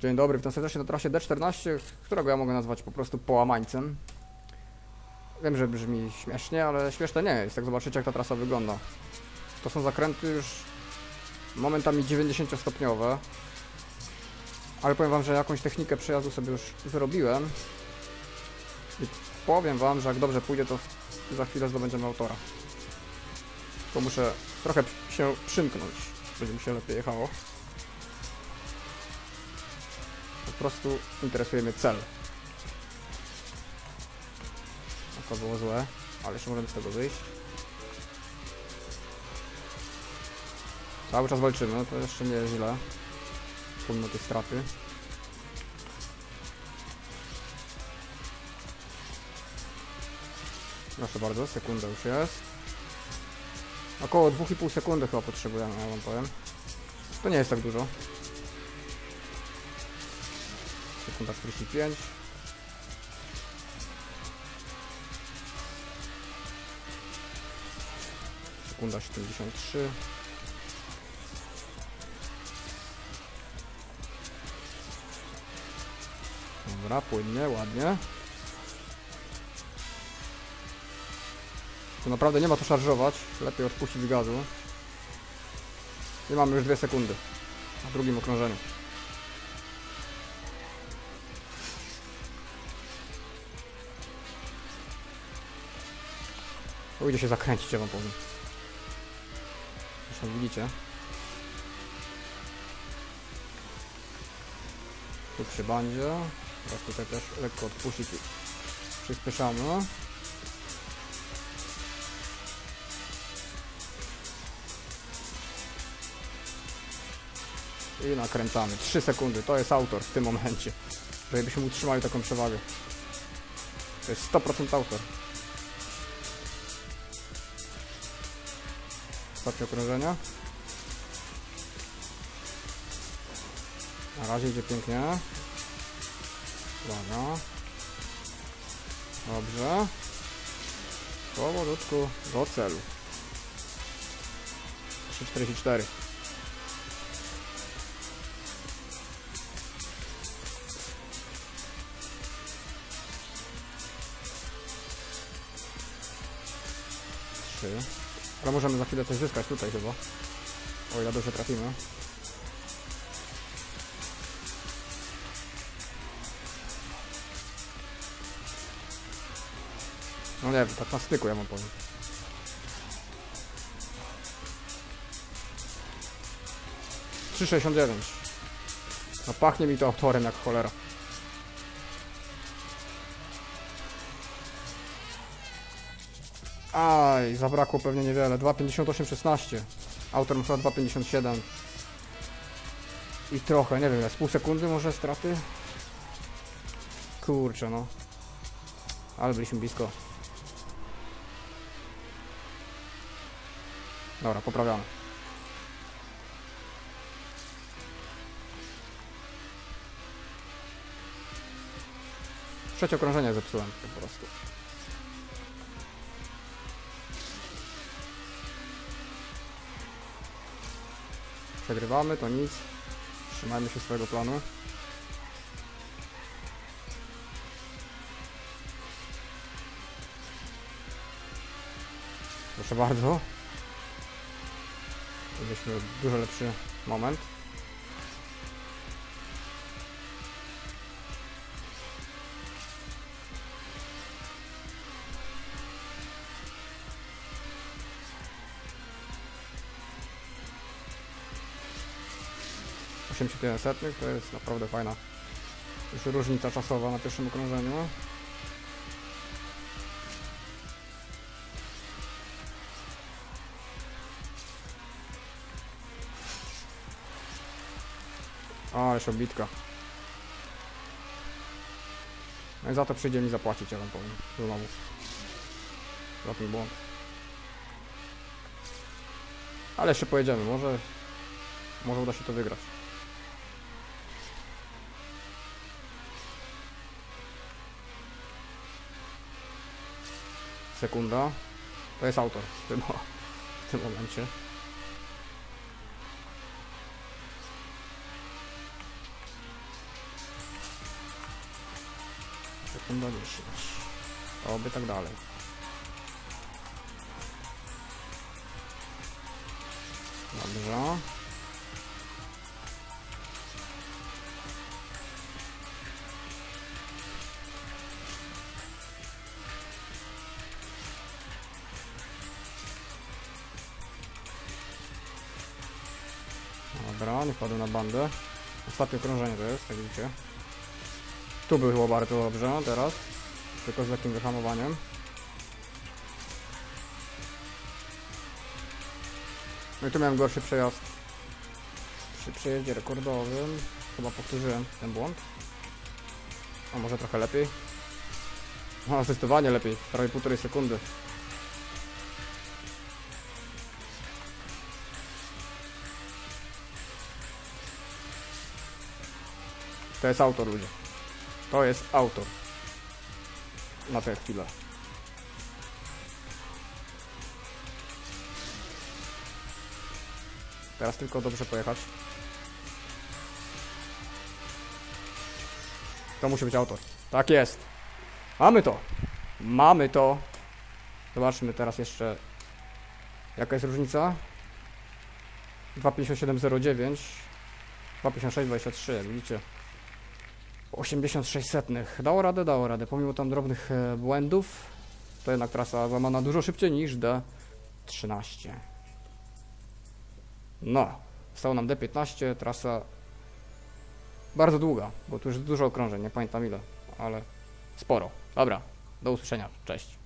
Dzień dobry, witam serdecznie na trasie D14, którego ja mogę nazwać po prostu połamańcem. Wiem, że brzmi śmiesznie, ale śmieszne nie jest, jak zobaczycie jak ta trasa wygląda. To są zakręty już momentami 90-stopniowe. Ale powiem wam, że jakąś technikę przejazdu sobie już wyrobiłem. I powiem wam, że jak dobrze pójdzie, to za chwilę zdobędziemy autora. Tylko muszę trochę się przymknąć, będzie mi się lepiej jechało. Prostu interesuje mnie cel. To było złe, ale jeszcze możemy z tego wyjść. Cały czas walczymy, to jeszcze nie jest źle. Pomimo tej straty. Proszę bardzo, sekunda już jest. Około 2,5 sekundy chyba potrzebujemy, ja wam powiem. To nie jest tak dużo. Sekunda 45. Sekunda 73. Dobra, płynnie, ładnie. Tu naprawdę nie ma co szarżować. Lepiej odpuścić gazu. I mamy już dwie sekundy. Na drugim okrążeniu. Pójdzie się zakręcić, ja wam powiem. Zresztą widzicie. Tu przy bandzie. Teraz tutaj też lekko odpuścić przyspieszamy. I nakręcamy. 3 sekundy. To jest autor w tym momencie. Żebyśmy utrzymali taką przewagę. To jest 100% autor. Ostatnie okrążenie. Na razie idzie pięknie. Uwaga. Dobrze. Powolutku do celu. 3,44. Trzy. Ale możemy za chwilę coś zyskać tutaj chyba. O ile dobrze trafimy. No nie wiem, tak na styku ja wam powiem. Trzy sześćdziesiąt dziewięć. No pachnie mi to autorem jak cholera. Aj, zabrakło pewnie niewiele. 2,58,16. Autor chyba 2,57. I trochę, nie wiem, z pół sekundy może straty? Kurczę, no. Ale byliśmy blisko. Dobra, poprawiamy. Trzecie okrążenie zepsułem po prostu. Przegrywamy, to nic. Trzymajmy się swojego planu. Proszę bardzo. Mieliśmy dużo lepszy moment. Osiemdziesiąt setnych to jest naprawdę fajna już różnica czasowa na pierwszym okrążeniu. O, jeszcze bitka. No i za to przyjdzie mi zapłacić, ja wam powiem. Znowu. Za ten błąd. Ale jeszcze pojedziemy, może... Może uda się to wygrać. Sekunda. To jest autor chyba w tym momencie. Sekunda 10. Oby tak dalej. Dobrze. Dobra, nie wpadł na bandę. Ostatnie krążenie to jest, jak widzicie. Tu było bardzo dobrze, teraz. Tylko z lekkim wyhamowaniem. No i tu miałem gorszy przejazd. Przy przejeździe rekordowym. Chyba powtórzyłem ten błąd. A może trochę lepiej? No, zdecydowanie lepiej. Prawie półtorej sekundy. To jest autor, ludzie. To jest autor. Na tę chwilę. Teraz tylko dobrze pojechać. To musi być autor. Tak jest. Mamy to. Mamy to. Zobaczmy teraz jeszcze. Jaka jest różnica? 25709 25623, jak widzicie. 86 setnych. Dało radę, dało radę. Pomimo tam drobnych e, błędów, to jednak trasa złamana dużo szybciej niż D13. No, stało nam D15, trasa bardzo długa, bo tu już dużo okrążeń, nie pamiętam ile, ale sporo. Dobra, do usłyszenia, cześć.